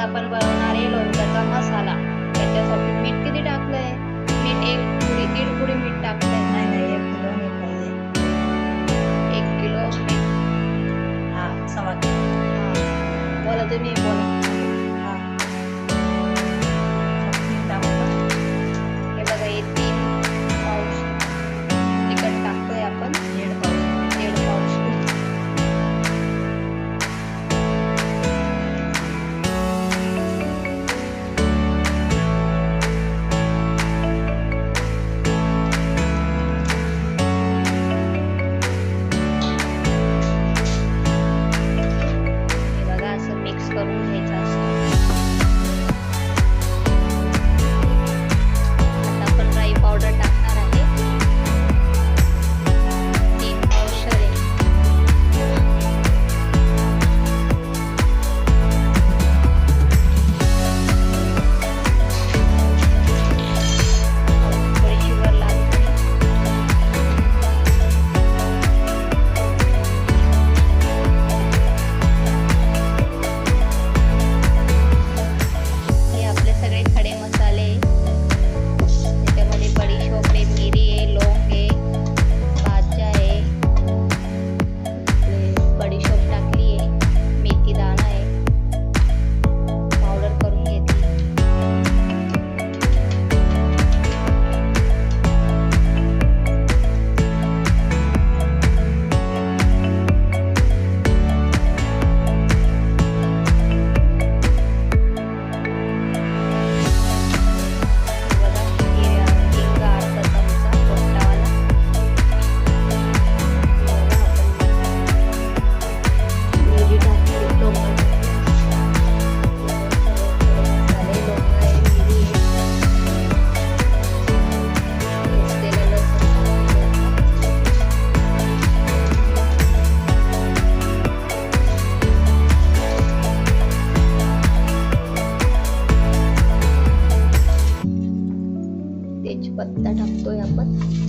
आपण बनवणार आहे लोणच्याचा मसाला. त्याच्यासाठी मीठ किती टाकलंय? मीठ एक पुडी दीड पुडी मीठ टाकलंय. नाही नाही एक किलो मीठ पाहिजे एक किलो मीठ. हा सवा किलो हा. बोला तुम्ही बोला. दैट हम तो यहाँ पर